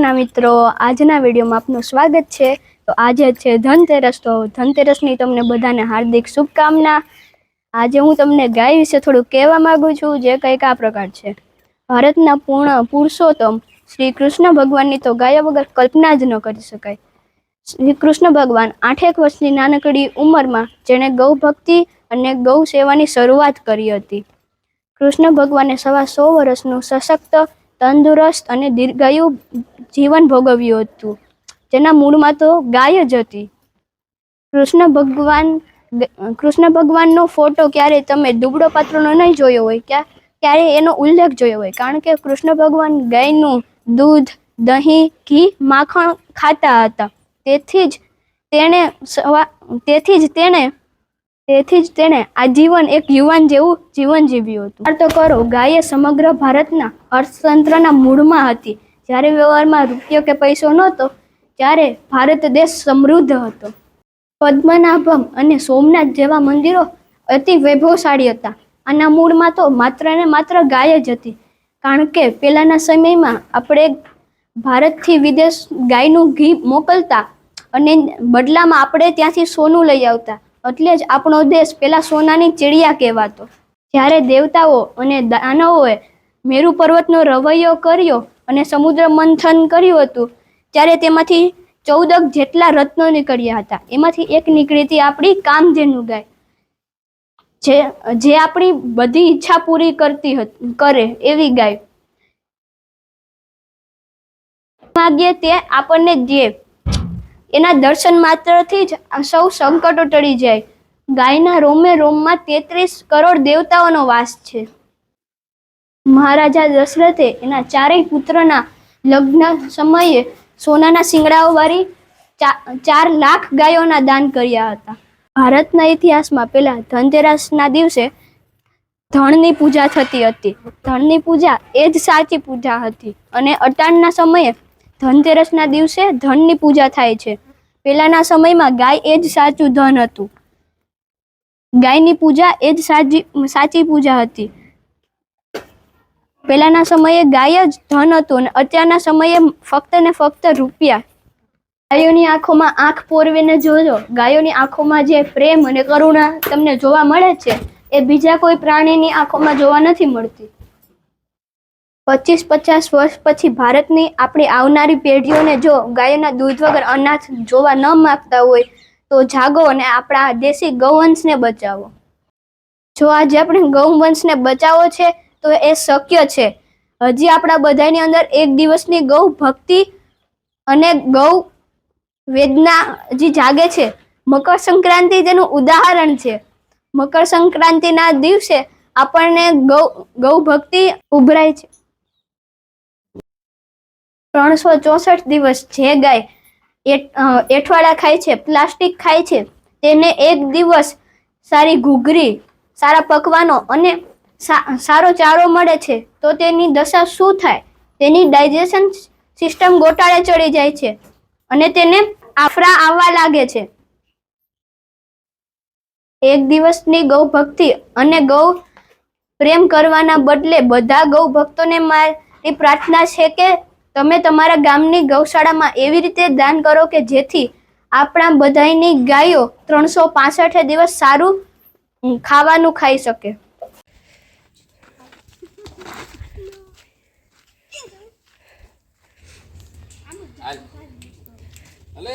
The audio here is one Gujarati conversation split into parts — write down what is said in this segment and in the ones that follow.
કૃષ્ણ મિત્રો, આજના વિડીયોમાં આપનું સ્વાગત છે. તો આજે છે ધનતેરસ. તો ધનતેરસની તમને બધાને હાર્દિક શુભકામના. આજે હું તમને ગાય વિશે થોડું કહેવા માંગુ છું, જે કંઈક આ પ્રકાર છે. ભારતના પૂર્ણ પુરુષોત્તમ શ્રી કૃષ્ણ ભગવાનની તો ગાયા વગર કલ્પના જ ન કરી શકાય. શ્રી કૃષ્ણ ભગવાન આઠેક વર્ષની નાનકડી ઉંમરમાં જેણે ગૌ ભક્તિ અને ગૌ સેવાની શરૂઆત કરી હતી. કૃષ્ણ ભગવાને સવા સો વર્ષનું સશક્ત તંદુરસ્ત અને દીર્ઘાયુ જીવન ભોગવ્યું હતું. જેના મૂળમાં તો ગાય જ હતી. કૃષ્ણ ભગવાન, કૃષ્ણ ભગવાનનો ફોટો ક્યારેય તમે દુબળો પાત્રનો નહીં જોયો હોય, ક્યાં, ક્યારે એનો ઉલ્લેખ જોયો હોય? કારણ કે કૃષ્ણ ભગવાન ગાયનું દૂધ, દહીં, ઘી, માખણ ખાતા હતા. તેથી જ તેણે સવા, તેથી જ તેણે તેથી જ તેણે આજીવન એક યુવાન જેવું જીવન જીવ્યું હતું. તો કરો, ગાય સમગ્ર ભારતના અર્થતંત્રના મૂળમાં હતી. જ્યારે વ્યવહારમાં રૂપિયો કે પૈસો નહોતો, ત્યારે ભારત દેશ સમૃદ્ધ હતો. પદ્મનાભમ અને સોમનાથ જેવા મંદિરો અતિ વૈભવશાળી હતા. આના મૂળમાં તો માત્ર ને માત્ર ગાય જ હતી. કારણ કે પહેલાંના સમયમાં આપણે ભારતથી વિદેશ ગાયનું ઘી મોકલતા અને બદલામાં આપણે ત્યાંથી સોનું લઈ આવતા. એટલે જ આપણો દેશ પેલા સોનાની ચીડિયા કહેવાતો. જ્યારે દેવતાઓ અને દાનવોએ મેરુ પર્વતનો રવૈયો કર્યો અને સમુદ્ર મંથન કર્યું હતું, ત્યારે તેમાંથી ચૌદક જેટલા રત્નો નીકળ્યા હતા. એમાંથી એક નીકળી હતી આપણી કામધેનુ ગાય. જે જે આપણી બધી ઈચ્છા પૂરી કરતી કરે એવી ગાય. માગીએ તે આપણને દે. એના દર્શન માત્રથી જ સૌ સંકટો ટળી જાય. ગાયના રોમે રોમમાં તેત્રીસ કરોડ દેવતાઓનો વાસ છે. મહારાજા દશરથે એના ચારેય પુત્રના લગ્ન સમયે સોનાના શિંગડાઓ વાળી ચા- ચાર લાખ ગાયોના દાન કર્યા હતા. ભારતના ઇતિહાસમાં પહેલા ધનતેરસના દિવસે ધણની પૂજા થતી હતી. ધણની પૂજા એ જ સાચી પૂજા હતી અને અટાણના સમયે ધનતેરસના દિવસે ધનની પૂજા થાય છે. પહેલાના સમયમાં ગાય એ જ સાચું ધન હતું. ગાયની પૂજા એ જ સાચી સાચી પૂજા હતી. પહેલાના સમયે ગાય જ ધન હતું અને અત્યારના સમયે ફક્ત ને ફક્ત રૂપિયા. ગાયોની આંખોમાં આંખ પોરવીને જોજો. ગાયોની આંખોમાં જે પ્રેમ અને કરુણા તમને જોવા મળે છે, એ બીજા કોઈ પ્રાણીની આંખોમાં જોવા નથી મળતી. પચીસ પચાસ વર્ષ પછી ભારતની આપણી આવનારી પેઢીઓને જો ગાયના દૂધ વગર અનાજ જોવા ન માગતા હોય, તો જાગો અને આપણા દેશી ગૌવંશને બચાવો. જો આજે આપણે ગૌવંશને બચાવો છે, તો એ શક્ય છે. હજી આપણા બધાની અંદર એક દિવસની ગૌ ભક્તિ અને ગૌ વેદના હજી જાગે છે. મકર સંક્રાંતિ તેનું ઉદાહરણ છે. મકર સંક્રાંતિના દિવસે આપણને ગૌ ગૌ ભક્તિ ઉભરાય છે. ત્રણસો ચોસઠ દિવસ જે ગાય એઠવાડા ખાય છે, પ્લાસ્ટિક ખાય છે, તેને એક દિવસ સારી ઘૂઘરી, સારા પકવાનો અને સારો ચારો મળે છે, તો તેની દશા શું થાય? તેની ડાયજેશન સિસ્ટમ ગોટાળે ચડી જાય છે અને તેને આફરા આવવા લાગે છે. એક દિવસની ગૌ ભક્તિ અને ગૌ પ્રેમ કરવાના બદલે બધા ગૌ ભક્તોને મારી પ્રાર્થના છે કે તમે તમારા ગામની ગૌશાળામાં એવી રીતે દાન કરો કે જેથી આપણા બધાની ગાયો ત્રણસો પાસઠ દિવસ સારું ખાવાનું ખાઈ શકે. અલે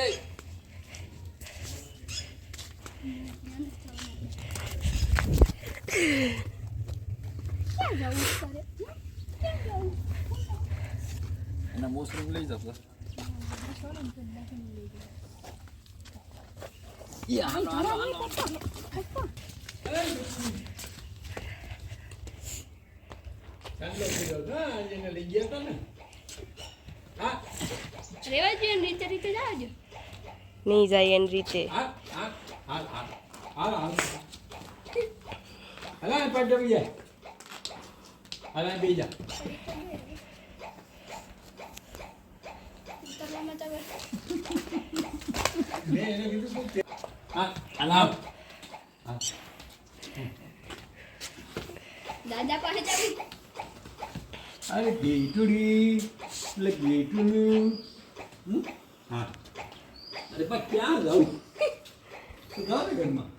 એના મોસરૂમ લઈ જાવજો નહીં જાય એની રીતે હાલ, હાલ, હાલ, હાલ. હાલ, હાલ. હાલ, હાલ, પાછો બેસી જા. હાલ, હાલ, બેસી જા. મેં એને કીધું તું તે- હાલ, હાલ, હાલ. હાલ. દાદા પાસે જાવી? અરે ગેટુડી એટલે હમ? હા. અરે પણ ક્યાં જાઉં? તું જાઓ ને ઘરમાં?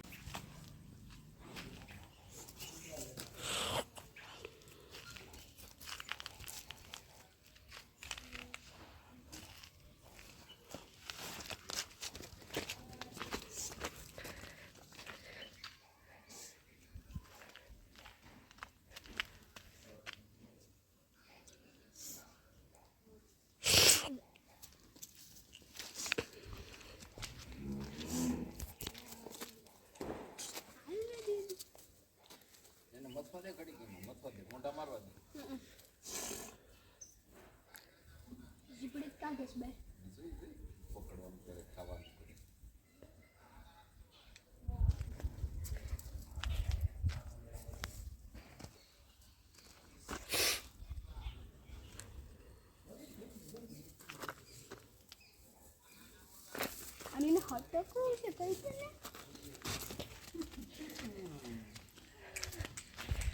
અને એને હટકવું છે કઈ છે ને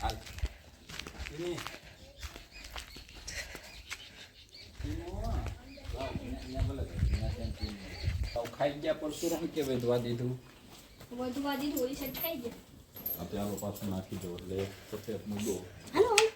હાલ ખાઈ ગયા પરશુરામ કે વેદવા દીધું વધવા દીધું ઓલી સાઈડ ખાઈ ગયા. આ ચાલો પાછું નાખી દો એટલે સફેદ મુદ્દો. હાલો હાલો.